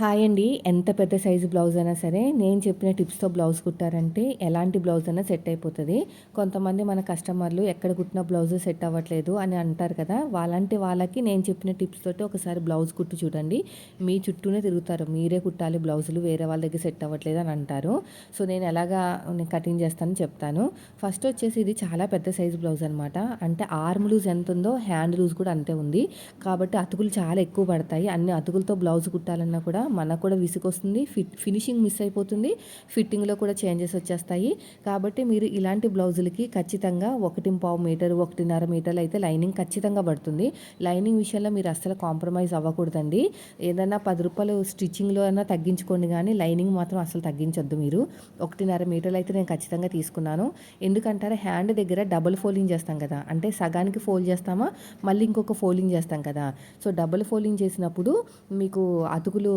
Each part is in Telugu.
హాయ్ అండి. ఎంత పెద్ద సైజు బ్లౌజ్ అయినా సరే నేను చెప్పిన టిప్స్తో బ్లౌజ్ కుట్టారంటే ఎలాంటి బ్లౌజ్ అయినా సెట్ అయిపోతుంది. కొంతమంది మన కస్టమర్లు ఎక్కడ కుట్టిన బ్లౌజ్ సెట్ అవ్వట్లేదు అని అంటారు కదా వాళ్ళంటి వాళ్ళకి నేను చెప్పిన టిప్స్ తోటి ఒకసారి బ్లౌజ్ కుట్టు చూడండి. మీ చుట్టూనే తిరుగుతారు. మీరే కుట్టాలి బ్లౌజులు వేరే వాళ్ళ దగ్గర సెట్ అవ్వట్లేదు అని అంటారు. సో నేను ఎలాగా నేను కటింగ్ చేస్తానని చెప్తాను. ఫస్ట్ వచ్చేసి ఇది చాలా పెద్ద సైజు బ్లౌజ్ అనమాట అంటే ఆర్మ్ లూజ్ ఎంత ఉందో హ్యాండ్ లూజ్ కూడా అంతే ఉంది. కాబట్టి అతుకులు చాలా ఎక్కువ పడతాయి. అన్ని అతుకులతో బ్లౌజ్ కుట్టాలన్నా కూడా మనకు కూడా విసుకొస్తుంది ఫిట్ ఫినిషింగ్ మిస్ అయిపోతుంది ఫిట్టింగ్లో కూడా చేంజెస్ వచ్చేస్తాయి. కాబట్టి మీరు ఇలాంటి బ్లౌజులకి ఖచ్చితంగా ఒకటి పావు మీటర్ ఒకటిన్నర మీటర్లు అయితే లైనింగ్ ఖచ్చితంగా పడుతుంది. లైనింగ్ విషయంలో మీరు అస్సలు కాంప్రమైజ్ అవ్వకూడదండి. ఏదైనా పది రూపాయలు స్టిచ్చింగ్లో అయినా తగ్గించుకోండి కానీ లైనింగ్ మాత్రం అసలు తగ్గించొద్దు మీరు. ఒకటిన్నర మీటర్లు అయితే నేను ఖచ్చితంగా తీసుకున్నాను. ఎందుకంటారా హ్యాండ్ దగ్గర డబుల్ ఫోల్డింగ్ చేస్తాం కదా అంటే సగానికి ఫోల్డ్ చేస్తామా మళ్ళీ ఇంకొక ఫోల్డింగ్ చేస్తాం కదా. సో డబుల్ ఫోల్డింగ్ చేసినప్పుడు మీకు అతుకులు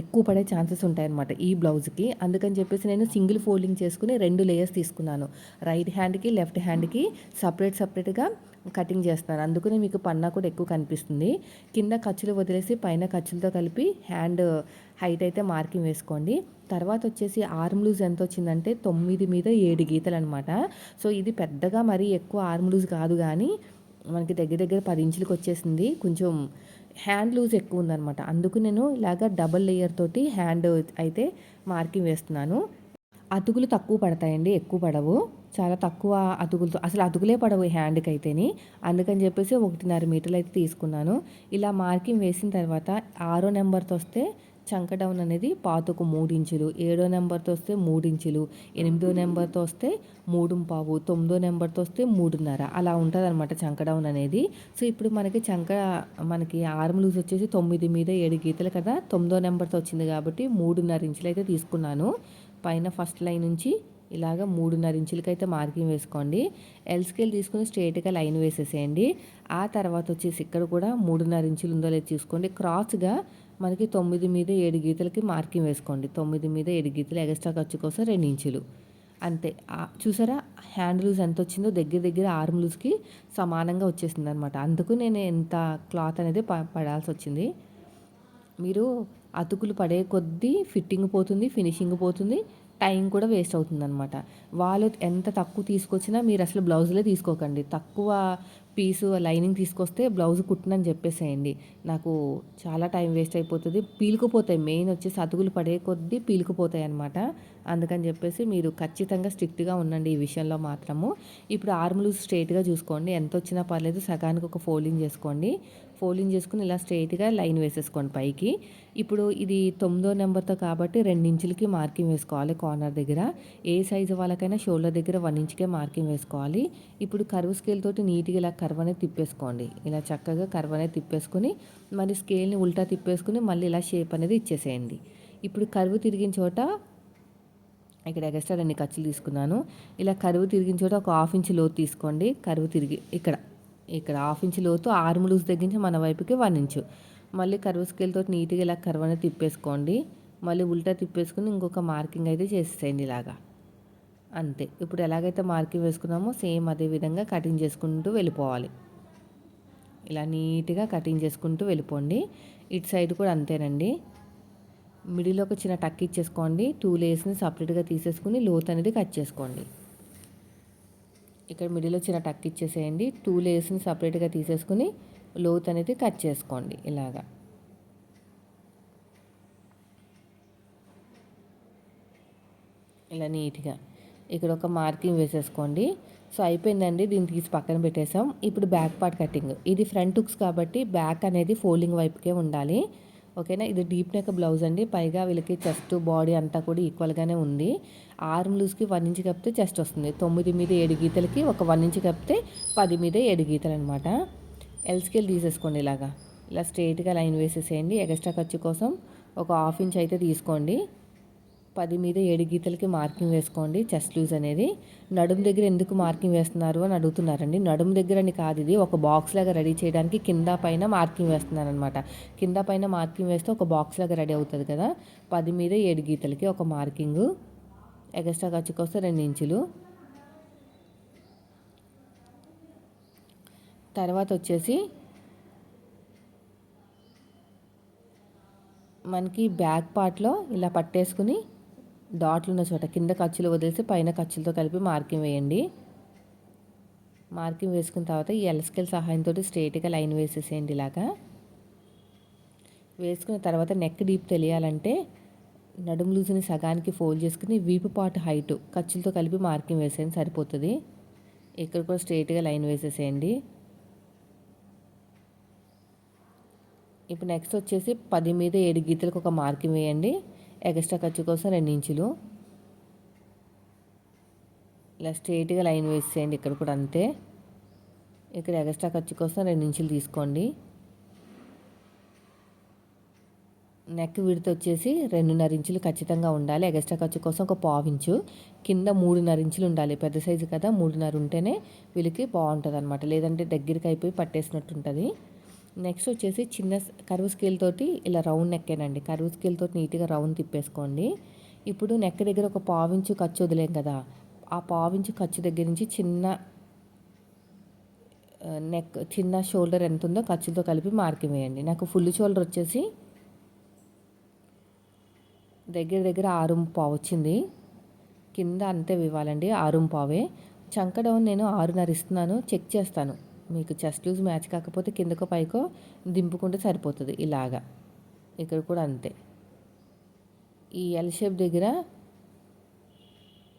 ఎక్కువ పడే ఛాన్సెస్ ఉంటాయన్నమాట ఈ బ్లౌజ్కి. అందుకని చెప్పేసి నేను సింగిల్ ఫోల్డింగ్ చేసుకుని రెండు లేయర్స్ తీసుకున్నాను. రైట్ హ్యాండ్కి లెఫ్ట్ హ్యాండ్కి సపరేట్ సపరేట్గా కటింగ్ చేస్తాను. అందుకనే మీకు పన్నా కూడా ఎక్కువ కనిపిస్తుంది. కింద ఖర్చులు వదిలేసి పైన ఖర్చులతో కలిపి హ్యాండ్ హైట్ అయితే మార్కింగ్ వేసుకోండి. తర్వాత వచ్చేసి ఆర్మ్ లూజ్ ఎంత వచ్చిందంటే తొమ్మిది మీద ఏడు గీతలు అనమాట సో ఇది పెద్దగా మరీ ఎక్కువ ఆర్మ్ లూజ్ కాదు కానీ మనకి దగ్గర దగ్గర పది ఇంచులకు వచ్చేసింది. కొంచెం హ్యాండ్ లూజ్ ఎక్కువ ఉందనమాట అందుకు నేను ఇలాగ డబల్ లేయర్ తోటి హ్యాండ్ అయితే మార్కింగ్ వేస్తున్నాను. అతుకులు తక్కువ పడతాయండి ఎక్కువ పడవు. చాలా తక్కువ అతుకులతో అసలు అతుకులే పడవు హ్యాండ్కి అయితేని అందుకని చెప్పేసి ఒకటిన్నర మీటర్లు అయితే తీసుకున్నాను. ఇలా మార్కింగ్ వేసిన తర్వాత ఆరో నెంబర్తో వస్తే చంక డౌన్ అనేది పాతకు మూడించులు ఏడో నెంబర్తో వస్తే మూడించులు ఎనిమిదో నెంబర్తో వస్తే మూడు పావు తొమ్మిదో నెంబర్తో వస్తే మూడున్నర అలా ఉంటుంది అనమాట చంక డౌన్ అనేది. సో ఇప్పుడు మనకి చంక మనకి ఆర్మ్ లూజ్ వచ్చేసి తొమ్మిది మీద ఏడు గీతలు కదా తొమ్మిదో నెంబర్తో వచ్చింది కాబట్టి మూడున్నర ఇంచులు అయితే తీసుకున్నాను. పైన ఫస్ట్ లైన్ నుంచి ఇలాగ మూడున్నర ఇంచులకైతే మార్కింగ్ వేసుకోండి. ఎల్ స్కేల్ తీసుకుని స్ట్రేట్గా లైన్ వేసేసేయండి. ఆ తర్వాత వచ్చేసి ఇక్కడ కూడా మూడున్నర ఇంచులు ఉందో లేదో చూసుకోండి. క్రాస్గా మనకి తొమ్మిది మీద ఏడు గీతలకి మార్కింగ్ వేసుకోండి. తొమ్మిది మీద ఏడు గీతలు ఎక్స్ట్రా ఖర్చు కోసం రెండు ఇంచులు. అంతే. చూసారా? హ్యాండ్ లూజ్ ఎంత వచ్చిందో దగ్గర దగ్గర ఆర్మ్ లూజ్కి సమానంగా వచ్చేసింది అనమాట అందుకు నేను ఎంత క్లాత్ అనేది పడాల్సి వచ్చింది. మీరు అతుకులు పడే కొద్దీ ఫిట్టింగ్ పోతుంది ఫినిషింగ్ పోతుంది. టైం కూడా వేస్ట్ అవుతుంది అనమాట వాళ్ళు ఎంత తక్కువ తీసుకొచ్చినా మీరు అసలు బ్లౌజులే తీసుకోకండి. తక్కువ పీసు లైనింగ్ తీసుకొస్తే బ్లౌజ్ కుట్టనని చెప్పేసేయండి. నాకు చాలా టైం వేస్ట్ అయిపోతుంది. పీలుకుపోతాయి. మెయిన్ వచ్చేసి అతుకులు పడే కొద్దీ పీలుకుపోతాయి అనమాట అందుకని చెప్పేసి మీరు ఖచ్చితంగా స్ట్రిక్ట్గా ఉండండి ఈ విషయంలో మాత్రము. ఇప్పుడు ఆర్ములు స్ట్రైట్గా చూసుకోండి. ఎంత వచ్చినా పర్లేదు సగానికి ఒక ఫోల్డింగ్ చేసుకోండి. ఫోల్డింగ్ చేసుకుని ఇలా స్ట్రైట్గా లైన్ వేసేసుకోండి పైకి. ఇప్పుడు ఇది తొమ్మిదో నెంబర్తో కాబట్టి రెండు ఇంచులకి మార్కింగ్ వేసుకోవాలి కార్నర్ దగ్గర. ఏ సైజు వాళ్ళకైనా షోల్డర్ దగ్గర వన్ ఇంచ్కే మార్కింగ్ వేసుకోవాలి. ఇప్పుడు కరువు స్కేల్ తోటి నీట్గా ఇలా కర్వ్ అనేది తిప్పేసుకోండి. ఇలా చక్కగా కర్వ్ అనేది తిప్పేసుకొని మరి స్కేల్ని ఉల్టా తిప్పేసుకుని మళ్ళీ ఇలా షేప్ అనేది ఇచ్చేసేయండి. ఇప్పుడు కరువు తిరిగిన చోట ఇక్కడ ఎగస్ట్రా రెండు ఖర్చులు తీసుకున్నాను. ఇలా కరువు తిరిగిన చోట ఒక హాఫ్ ఇంచ్ లోతు తీసుకోండి. కరువు తిరిగి ఇక్కడ ఇక్కడ హాఫ్ ఇంచ్ లోతు ఆర్మ్ దగ్గర తగ్గించి మన వైపుకి వన్ ఇంచు. మళ్ళీ కరువు స్కేల్తో నీట్గా ఇలా కరువు అనేది తిప్పేసుకోండి. మళ్ళీ ఉల్టా తిప్పేసుకుని ఇంకొక మార్కింగ్ అయితే చేసేసేయండి ఇలాగా. అంతే. ఇప్పుడు ఎలాగైతే మార్కింగ్ వేసుకున్నామో సేమ్ అదే విధంగా కటింగ్ చేసుకుంటూ వెళ్ళిపోవాలి. ఇలా నీట్గా కటింగ్ చేసుకుంటూ వెళ్ళిపోండి. ఇటు సైడ్ కూడా అంతేనండి. మిడిల్లో ఒక చిన్న టక్ ఇచ్చేసుకోండి. టూ లేయర్స్ని సపరేట్గా తీసేసుకుని లోత్ అనేది కట్ చేసుకోండి. ఇక్కడ మిడిల్లో చిన్న టక్ ఇచ్చేసేయండి. టూ లేయర్స్ని సపరేట్గా తీసేసుకుని లోత్ అనేది కట్ చేసుకోండి ఇలాగా. ఇలా నీట్గా ఇక్కడ ఒక మార్కింగ్ వేసేసుకోండి. సో అయిపోయిందండి. దీన్ని తీసి పక్కన పెట్టేసాం ఇప్పుడు బ్యాక్ పార్ట్ కటింగ్ ఇది ఫ్రంట్ హుక్స్ కాబట్టి బ్యాక్ అనేది ఫోల్డింగ్ వైపుకే ఉండాలి. ఓకేనా? ఇది డీప్ నెక్ బ్లౌజ్ అండి. పైగా వీళ్ళకి చెస్ట్ బాడీ అంతా కూడా ఈక్వల్గానే ఉంది. ఆర్మ్ లూజ్కి వన్ ఇంచ్ కప్పితే చెస్ట్ వస్తుంది. తొమ్మిది మీద ఏడు గీతలకి ఒక వన్ ఇంచ్ కప్పితే పది మీద ఏడు గీతలు అనమాట ఎల్ స్కేల్ తీసేసుకోండి ఇలాగా. ఇలా స్ట్రైట్గా లైన్ వేసేసేయండి. ఎక్స్ట్రా ఖర్చు కోసం ఒక హాఫ్ ఇంచ్ అయితే తీసుకోండి. పది మీద ఏడు గీతలకి మార్కింగ్ వేసుకోండి చెస్ట్ లూజ్ అనేది. నడుము దగ్గర ఎందుకు మార్కింగ్ వేస్తున్నారు అని అడుగుతున్నారండి. నడుము దగ్గర అని కాదు ఇది ఒక బాక్స్ లాగా రెడీ చేయడానికి కింద పైన మార్కింగ్ వేస్తున్నాను అనమాట కింద పైన మార్కింగ్ వేస్తే ఒక బాక్స్ లాగా రెడీ అవుతుంది కదా. పది మీద ఏడు గీతలకి ఒక మార్కింగ్. ఎక్స్ట్రా ఖర్చుకి వస్తే రెండు ఇంచులు. తర్వాత వచ్చేసి మనకి బ్యాక్ పార్ట్లో ఇలా పట్టేసుకుని డాట్లు ఉన్న చోట కింద ఖర్చులు వదిలేసి పైన ఖర్చులతో కలిపి మార్కింగ్ వేయండి. మార్కింగ్ వేసుకున్న తర్వాత ఈ ఎలస్కెల్ సహాయంతో స్ట్రైట్గా లైన్ వేసేసేయండి ఇలాగా. వేసుకున్న తర్వాత నెక్ డీప్ తెలియాలంటే నడుము లూజుని సగానికి ఫోల్డ్ చేసుకుని వీపు పాటు హైటు ఖర్చులతో కలిపి మార్కింగ్ వేసేయండి సరిపోతుంది. ఇక్కడ కూడా స్ట్రైట్గా లైన్ వేసేసేయండి. ఇప్పుడు నెక్స్ట్ వచ్చేసి పది మీద ఏడు గీతలకు ఒక మార్కింగ్ వేయండి. ఎక్స్ట్రా ఖర్చు కోసం రెండు ఇంచులు ఇలా స్ట్రైట్గా లైన్ వేసేయండి ఇక్కడ కూడా అంతే. ఇక్కడ ఎక్స్ట్రా ఖర్చు కోసం రెండు ఇంచులు తీసుకోండి. నెక్ విడత వచ్చేసి రెండున్నర ఇంచులు ఖచ్చితంగా ఉండాలి. ఎగస్ట్రా ఖర్చు కోసం ఒక పావించు. కింద మూడున్నర ఇంచులు ఉండాలి. పెద్ద సైజు కదా మూడున్నర ఉంటేనే వీళ్ళకి బాగుంటుంది అనమాట లేదంటే దగ్గరికి అయిపోయి పట్టేసినట్టు ఉంటుంది నెక్స్ట్ వచ్చేసి చిన్న కరువు స్కేల్ తోటి ఇలా రౌండ్ నెక్కేనండి. కరువు స్కేల్ తోటి నీట్గా రౌండ్ తిప్పేసుకోండి. ఇప్పుడు నెక్ దగ్గర ఒక పావించు ఖర్చు వదిలేం కదా ఆ పావించు ఖర్చు దగ్గర నుంచి చిన్న నెక్ చిన్న షోల్డర్ ఎంత ఉందో ఖర్చుతో కలిపి మార్కింగ్ వేయండి. నాకు ఫుల్ షోల్డర్ వచ్చేసి దగ్గర దగ్గర ఆరు పావు వచ్చింది. కింద అంతే ఇవ్వాలండి ఆరు పావే. చంకడం నేను ఆరున్నర ఇస్తున్నాను చెక్ చేస్తాను. మీకు చెస్ట్ లూజ్ మ్యాచ్ కాకపోతే కిందకో పైకో దింపుకుంటే సరిపోతుంది ఇలాగా. ఇక్కడ కూడా అంతే. ఈ ఎల్ షేప్ దగ్గర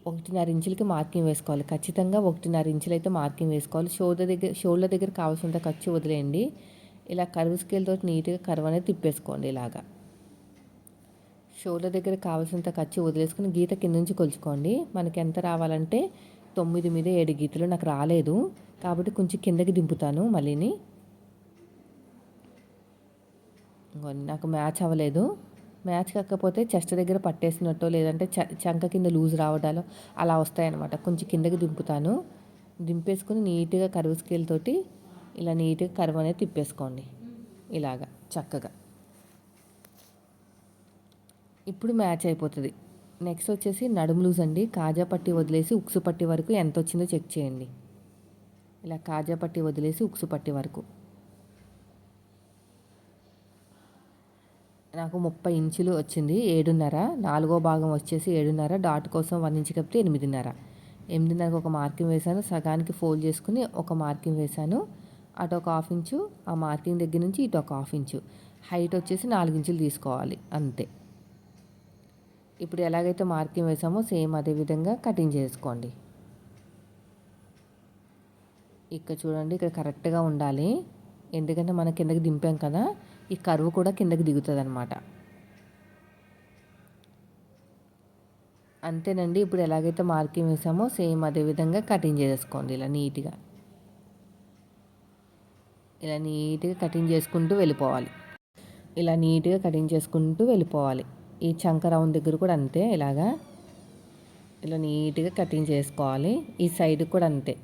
ఒకటిన్నర ఇంచులకి మార్కింగ్ వేసుకోవాలి. ఖచ్చితంగా ఒకటిన్నర ఇంచులు అయితే మార్కింగ్ వేసుకోవాలి. షోల్డర్ దగ్గర షోల్డర్ దగ్గర కావాల్సినంత ఖర్చు వదిలేయండి. ఇలా కరువు స్కేల్తో నీట్గా కరువు అనేది తిప్పేసుకోండి ఇలాగా. షోల్డర్ దగ్గర కావాల్సినంత ఖర్చు వదిలేసుకుని గీత కింద నుంచి కొలుచుకోండి. మనకి ఎంత రావాలంటే తొమ్మిది మీద ఏడు గీతలు. నాకు రాలేదు. కాబట్టి కొంచెం కిందకి దింపుతాను మళ్ళీని. నాకు మ్యాచ్ అవ్వలేదు. మ్యాచ్ కాకపోతే చెస్ట్ దగ్గర పట్టేసినట్టు లేదంటే చంక కింద లూజ్ రావడాలో అలా వస్తాయన్నమాట. కొంచెం కిందకి దింపుతాను. దింపేసుకుని నీట్గా కరువు స్కేల్ తోటి ఇలా నీట్గా కరువు అనేది తిప్పేసుకోండి. ఇలాగా చక్కగా. ఇప్పుడు మ్యాచ్ అయిపోతుంది. నెక్స్ట్ వచ్చేసి నడుము లూజ్ అండి. కాజా పట్టి వదిలేసి ఉక్సు పట్టి వరకు ఎంత వచ్చిందో చెక్ చేయండి. ఇలా కాజా పట్టి వదిలేసి ఉక్సు పట్టి వరకు. నాకు ముప్పై ఇంచులు వచ్చింది ఏడున్నర. నాలుగో భాగం వచ్చేసి ఏడున్నర. డాట్ కోసం వన్ ఇంచు కప్పితే ఎనిమిదిన్నర. ఎనిమిదిన్నరకు ఒక మార్కింగ్ వేశాను. సగానికి ఫోల్డ్ చేసుకుని ఒక మార్కింగ్ వేశాను. అటు ఒక హాఫ్ ఇంచు ఆ మార్కింగ్ దగ్గర నుంచి ఇటు ఒక హాఫ్ ఇంచు. హైట్ వచ్చేసి నాలుగు ఇంచులు తీసుకోవాలి అంతే. ఇప్పుడు ఎలాగైతే మార్కింగ్ వేసామో సేమ్ అదే విధంగా కటింగ్ చేసుకోండి. ఇక్కడ చూడండి ఇక్కడ కరెక్ట్గా ఉండాలి. ఎందుకంటే మనం కిందకి దింపాం కదా ఈ కరువు కూడా కిందకి దిగుతుంది అనమాట అంతేనండి ఇప్పుడు ఎలాగైతే మార్కింగ్ వేసామో సేమ్ అదే విధంగా కటింగ్ చేసుకోండి ఇలా నీట్గా. ఇలా నీట్గా కటింగ్ చేసుకుంటూ వెళ్ళిపోవాలి. ఇలా నీట్గా కటింగ్ చేసుకుంటూ వెళ్ళిపోవాలి. ఈ చంక రౌండ్ దగ్గర కూడా అంతే ఇలాగా. ఇలా నీట్గా కటింగ్ చేసుకోవాలి. ఈ సైడ్ కూడా అంతే.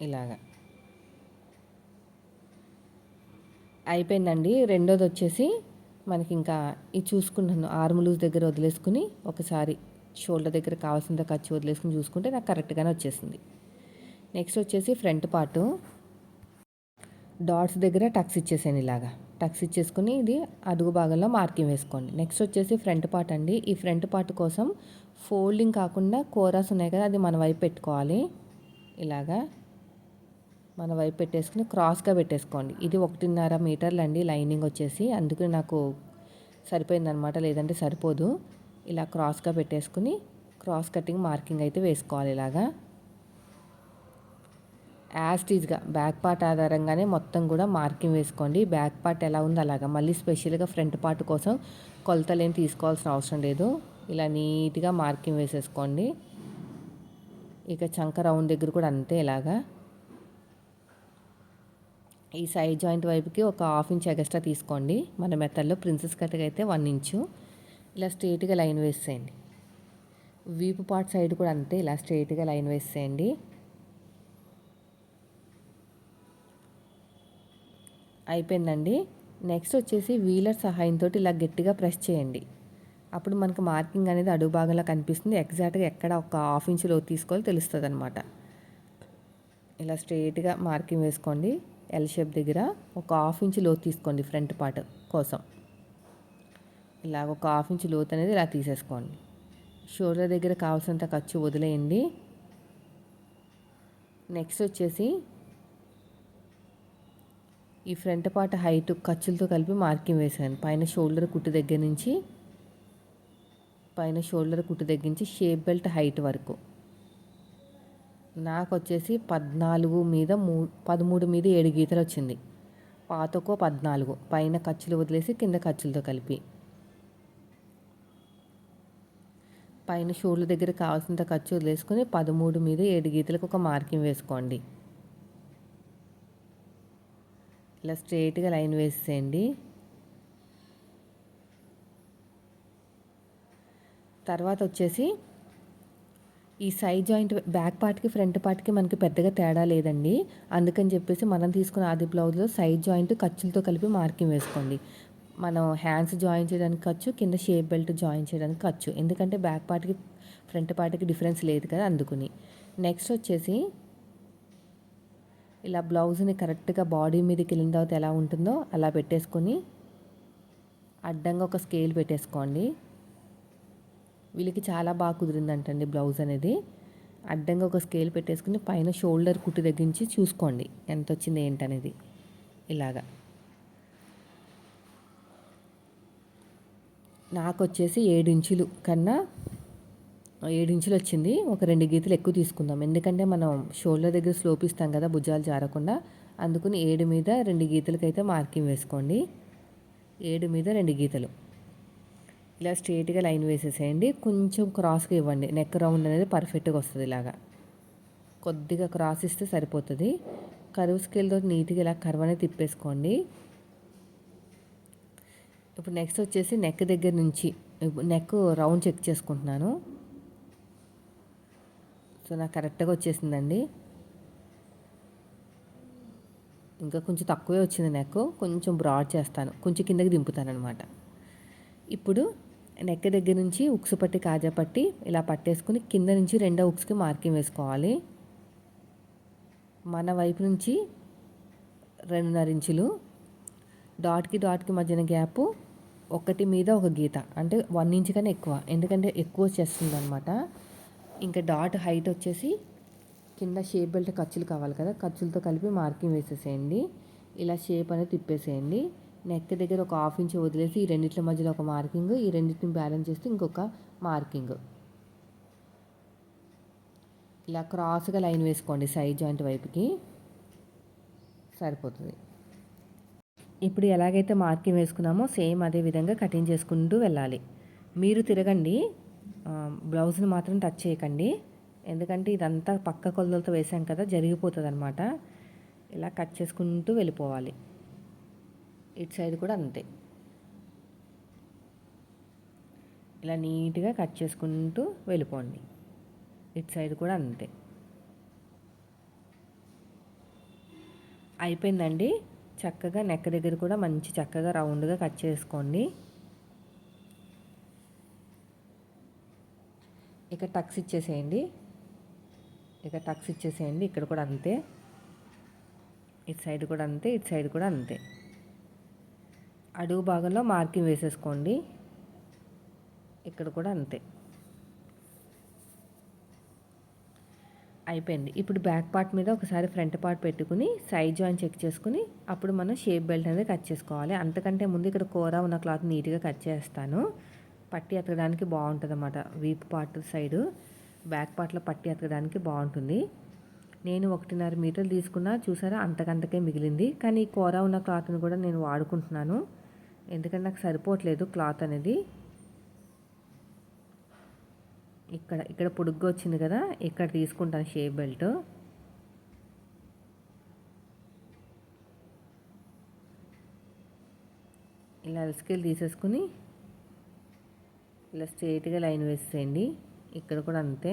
ఇలాగా. అయిపోయిందండి. రెండోది వచ్చేసి మనకి ఇంకా ఇది చూసుకుంటున్నాను. ఆర్మ్ లూజ్ దగ్గర వదిలేసుకుని ఒకసారి షోల్డర్ దగ్గర కావాల్సినంత ఖర్చు వదిలేసుకుని చూసుకుంటే నాకు కరెక్ట్గానే వచ్చేసింది. నెక్స్ట్ వచ్చేసి ఫ్రంట్ పార్టు. డాట్స్ దగ్గర టక్స్ ఇచ్చేసాను ఇలాగా. టక్స్ ఇచ్చేసుకుని ఇది అడుగు భాగంలో మార్కింగ్ వేసుకోండి. నెక్స్ట్ వచ్చేసి ఫ్రంట్ పార్ట్ అండి. ఈ ఫ్రంట్ పార్ట్ కోసం ఫోల్డింగ్ కాకుండా కోరాస్ ఉన్నాయి కదా అది మన వైపు పెట్టుకోవాలి. ఇలాగా. మన వైపు పెట్టేసుకుని క్రాస్గా పెట్టేసుకోండి. ఇది ఒకటిన్నర మీటర్లు అండి లైనింగ్ వచ్చేసి. అందుకని నాకు సరిపోయిందనమాట లేదంటే సరిపోదు. ఇలా క్రాస్గా పెట్టేసుకుని క్రాస్ కటింగ్ మార్కింగ్ అయితే వేసుకోవాలి ఇలాగా. యాస్టీజ్గా బ్యాక్ పార్ట్ ఆధారంగానే మొత్తం కూడా మార్కింగ్ వేసుకోండి. బ్యాక్ పార్ట్ ఎలా ఉందో అలాగా. మళ్ళీ స్పెషల్గా ఫ్రంట్ పార్ట్ కోసం కొలతలు తీసుకోవాల్సిన అవసరం లేదు. ఇలా నీట్గా మార్కింగ్ వేసేసుకోండి. ఇక చంక రౌండ్ దగ్గర కూడా అంతే ఇలాగా. ఈ సైడ్ జాయింట్ వైపుకి ఒక హాఫ్ ఇంచ్ ఎగస్ట్రా తీసుకోండి. మన మెథడ్లో ప్రిన్సెస్ కట్గా అయితే వన్ ఇంచు ఇలా స్ట్రైట్గా లైన్ వేసేయండి. వీపు పార్ట్ సైడ్ కూడా అంతే ఇలా స్ట్రైట్గా లైన్ వేసేయండి. అయిపోయిందండి. నెక్స్ట్ వచ్చేసి వీలర్ సహాయంతో ఇలా గట్టిగా ప్రెస్ చేయండి. అప్పుడు మనకు మార్కింగ్ అనేది అడుగు భాగంలో కనిపిస్తుంది. ఎగ్జాక్ట్గా ఎక్కడ ఒక హాఫ్ ఇంచులో తీసుకోవాలో తెలుస్తుంది అనమాట ఇలా స్ట్రైట్గా మార్కింగ్ వేసుకోండి. ఎల్ షేప్ దగ్గర ఒక హాఫ్ ఇంచ్ లోతు తీసుకోండి ఫ్రంట్ పార్ట్ కోసం. ఇలాగ ఒక హాఫ్ ఇంచ్ లోతు అనేది ఇలా తీసేసుకోండి. షోల్డర్ దగ్గర కావాల్సినంత ఖర్చు వదిలేయండి. నెక్స్ట్ వచ్చేసి ఈ ఫ్రంట్ పార్ట్ హైట్ ఖర్చులతో కలిపి మార్కింగ్ వేసాను పైన షోల్డర్ కుట్టు దగ్గర నుంచి పైన షోల్డర్ కుట్టు దగ్గర నుంచి షేప్ బెల్ట్ హైట్ వరకు. నాకు వచ్చేసి పద్నాలుగు మీద మూ పదమూడు మీద ఏడు గీతలు వచ్చింది పాతకో పద్నాలుగు. పైన ఖర్చులు వదిలేసి కింద ఖర్చులతో కలిపి. పైన షోల్డర్ దగ్గర కావాల్సినంత ఖర్చు వదిలేసుకొని పదమూడు మీద ఏడు గీతలకు ఒక మార్కింగ్ వేసుకోండి. ఇలా స్ట్రైట్గా లైన్ వేసేయండి. తర్వాత వచ్చేసి ఈ సైడ్ జాయింట్ బ్యాక్ పార్ట్కి ఫ్రంట్ పార్ట్కి మనకి పెద్దగా తేడా లేదండి. అందుకని చెప్పేసి మనం తీసుకున్న ఆది బ్లౌజ్లో సైడ్ జాయింట్ ఖర్చులతో కలిపి మార్కింగ్ వేసుకోండి. మనం హ్యాండ్స్ జాయిన్ చేయడానికి ఖర్చు కింద షేప్ బెల్ట్ జాయిన్ చేయడానికి ఖర్చు. ఎందుకంటే బ్యాక్ పార్ట్కి ఫ్రంట్ పార్ట్కి డిఫరెన్స్ లేదు కదా అందుకుని. నెక్స్ట్ వచ్చేసి ఇలా బ్లౌజ్ని కరెక్ట్గా బాడీ మీదకి వెళ్ళిన తర్వాత ఎలా ఉంటుందో అలా పెట్టేసుకొని అడ్డంగా ఒక స్కేల్ పెట్టేసుకోండి. వీళ్ళకి చాలా బాగా కుదిరిందంటండి బ్లౌజ్ అనేది. అడ్డంగా ఒక స్కేల్ పెట్టేసుకుని పైన షోల్డర్ కుట్టు తగ్గించి చూసుకోండి ఎంత వచ్చింది ఏంటనేది. ఇలాగా. నాకు వచ్చేసి ఏడు ఇంచులు కన్నా ఏడు ఇంచులు వచ్చింది. ఒక రెండు గీతలు ఎక్కువ తీసుకుందాం. ఎందుకంటే మనం షోల్డర్ దగ్గర స్లోప్ ఇస్తాం కదా భుజాలు జారకుండా. అందుకుని ఏడు మీద రెండు గీతలకైతే మార్కింగ్ వేసుకోండి. ఏడు మీద రెండు గీతలు. ఇలా స్ట్రేట్గా లైన్ వేసేసేయండి. కొంచెం క్రాస్గా ఇవ్వండి. నెక్ రౌండ్ అనేది పర్ఫెక్ట్గా వస్తుంది ఇలాగా. కొద్దిగా క్రాస్ ఇస్తే సరిపోతుంది. కరువు స్కేల్తో నీట్గా ఇలా కర్వ్ అనేది తిప్పేసుకోండి. ఇప్పుడు నెక్స్ట్ వచ్చేసి నెక్ దగ్గర నుంచి నెక్ రౌండ్ చెక్ చేసుకుంటున్నాను. సో నాకు కరెక్ట్గా వచ్చేసిందండి. ఇంకా కొంచెం తక్కువే వచ్చింది నెక్. కొంచెం బ్రాడ్ చేస్తాను. కొంచెం కిందకి దింపుతాను అనమాట ఇప్పుడు నెక్ దగ్గర నుంచి ఉక్సు పట్టి కాజా పట్టి ఇలా పట్టేసుకుని కింద నుంచి రెండో ఉక్స్కి మార్కింగ్ వేసుకోవాలి. మన వైపు నుంచి రెండున్నర ఇంచులు డాట్కి డాట్కి మధ్యన గ్యాప్ ఒకటి మీద ఒక గీత అంటే వన్ ఇంచ్ కన్నా ఎక్కువ ఎందుకంటే ఎక్కువ చేస్తుంది అనమాట ఇంకా డాట్ హైట్ వచ్చేసి కింద షేప్ బెల్ట్ ఖర్చులు కావాలి కదా ఖర్చులతో కలిపి మార్కింగ్ వేసేసేయండి. ఇలా షేప్ అనేది తిప్పేసేయండి. నెక్ దగ్గర ఒక హాఫ్ ఇంచ్ వదిలేసి ఈ రెండింటి మధ్యలో ఒక మార్కింగ్ ఈ రెండింటిని బ్యాలెన్స్ చేస్తే ఇంకొక మార్కింగ్. ఇలా క్రాస్గా లైన్ వేసుకోండి సైడ్ జాయింట్ వైపుకి. సరిపోతుంది. ఇప్పుడు ఎలాగైతే మార్కింగ్ వేసుకున్నామో సేమ్ అదే విధంగా కటింగ్ చేసుకుంటూ వెళ్ళాలి. మీరు తిరగండి. బ్లౌజ్ని మాత్రం టచ్ చేయకండి. ఎందుకంటే ఇదంతా పక్క కొలతలతో వేసాం కదా జరిగిపోతుంది అనమాట ఇలా కట్ చేసుకుంటూ వెళ్ళిపోవాలి. ఇటు సైడ్ కూడా అంతే. ఇలా నీట్గా కట్ చేసుకుంటూ వెళ్ళిపోండి. ఇటు సైడ్ కూడా అంతే. అయిపోయిందండి. చక్కగా నెక్ దగ్గర కూడా మంచి చక్కగా రౌండ్గా కట్ చేసుకోండి. ఇక టక్స్ ఇచ్చేసేయండి. ఇక టక్స్ ఇచ్చేసేయండి. ఇక్కడ కూడా అంతే. ఇటు సైడ్ కూడా అంతే. ఇటు సైడ్ కూడా అంతే. అడుగు భాగంలో మార్కింగ్ వేసేసుకోండి. ఇక్కడ కూడా అంతే. అయిపోయింది. ఇప్పుడు బ్యాక్ పార్ట్ మీద ఒకసారి ఫ్రంట్ పార్ట్ పెట్టుకుని సైడ్ జాయిన్ చెక్ చేసుకుని అప్పుడు మనం షేప్ బెల్ట్ అనేది కట్ చేసుకోవాలి. అంతకంటే ముందు ఇక్కడ కూర ఉన్న క్లాత్ నీట్గా కట్ చేస్తాను. పట్టి ఎతకడానికి బాగుంటుంది అన్నమాట వీప్ పార్ట్ సైడు బ్యాక్ పార్ట్లో పట్టి ఎతకడానికి బాగుంటుంది. నేను ఒకటిన్నర మీటర్లు తీసుకున్నా చూసారా అంతకంతకే మిగిలింది. కానీ కూర ఉన్న క్లాత్ని కూడా నేను వాడుకుంటున్నాను. ఎందుకంటే నాకు సరిపోవట్లేదు క్లాత్ అనేది. ఇక్కడ ఇక్కడ పొడుగ్గా వచ్చింది కదా ఇక్కడ తీసుకుంటాను షేప్ బెల్ట్. ఇలా స్కేల్ తీసేసుకుని ఇలా స్ట్రేట్గా లైన్ వేసేయండి. ఇక్కడ కూడా అంతే.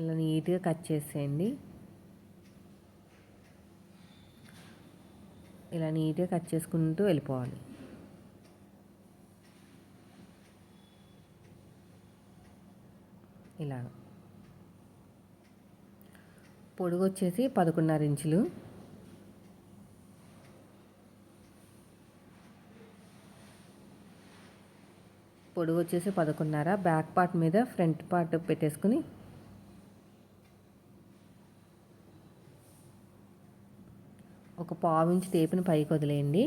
ఇలా నీట్గా కట్ చేసేయండి. ఇలా నీట్గా కట్ చేసుకుంటూ వెళ్ళిపోవాలి. ఇలా. పొడుగు వచ్చేసి పదకొండున్నర ఇంచులు. పొడుగు వచ్చేసి పదకొండున్నర బ్యాక్ పార్ట్ మీద ఫ్రంట్ పార్ట్ పెట్టేసుకుని ఒక పావు ఇంచు టేపుని పైకి వదిలేయండి.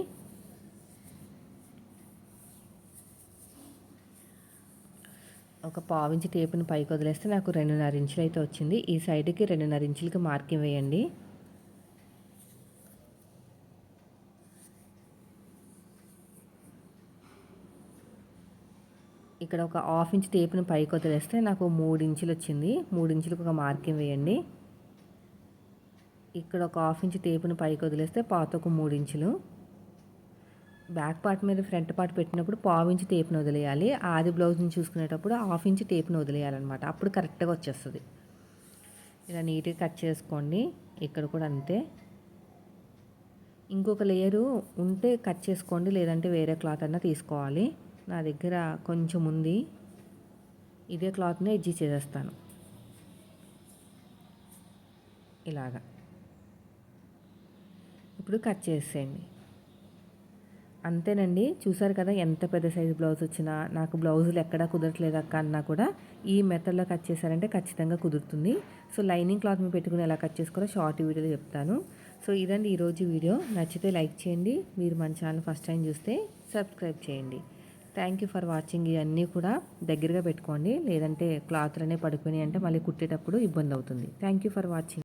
ఒక పావు ఇంచు టేపుని పైకి వదిలేస్తే నాకు రెండున్నర ఇంచులు అయితే వచ్చింది. ఈ సైడ్కి రెండున్నర ఇంచులకి మార్కింగ్ వేయండి. ఇక్కడ ఒక హాఫ్ ఇంచ్ టేపుని పైకి వదిలేస్తే నాకు మూడు ఇంచులు వచ్చింది. మూడు ఇంచులకు ఒక మార్కింగ్ వేయండి. ఇక్కడ ఒక హాఫ్ ఇంచ్ టేపును పైకి వదిలేస్తే పాత ఒక మూడు ఇంచులు. బ్యాక్ పార్ట్ మీద ఫ్రంట్ పార్ట్ పెట్టినప్పుడు పావు ఇంచ్ టేప్ను వదిలేయాలి. ఆది బ్లౌజ్ని చూసుకునేటప్పుడు హాఫ్ ఇంచ్ టేప్ను వదిలేయాలన్నమాట. అప్పుడు కరెక్ట్గా వచ్చేస్తుంది. ఇలా నీట్గా కట్ చేసుకోండి. ఇక్కడ కూడా అంతే. ఇంకొక లేయరు ఉంటే కట్ చేసుకోండి. లేదంటే వేరే క్లాత్ అన్నా తీసుకోవాలి. నా దగ్గర కొంచెం ఉంది. ఇదే క్లాత్ని ఎడ్జి చేసేస్తాను. ఇలాగా. ఇప్పుడు కట్ చేసేయండి. అంతేనండి. చూసారు కదా ఎంత పెద్ద సైజు బ్లౌజ్ వచ్చినా నాకు బ్లౌజులు ఎక్కడా కుదరట్లేదు అక్క అన్నా కూడా ఈ మెథడ్లో కట్ చేశారంటే ఖచ్చితంగా కుదురుతుంది. సో లైనింగ్ క్లాత్ మీద పెట్టుకుని ఎలా కట్ చేసుకోవాలో షార్ట్ వీడియోలో చెప్తాను. సో ఇదండి ఈరోజు వీడియో. నచ్చితే లైక్ చేయండి. మీరు మన ఛానల్ ఫస్ట్ టైం చూస్తే సబ్స్క్రైబ్ చేయండి. Thank you for watching. ఇవన్నీ కూడా దగ్గరగా పెట్టుకోండి. లేదంటే క్లాత్లనే పడుకుని అంటే మళ్ళీ కుట్టేటప్పుడు ఇబ్బంది అవుతుంది. Thank you for watching.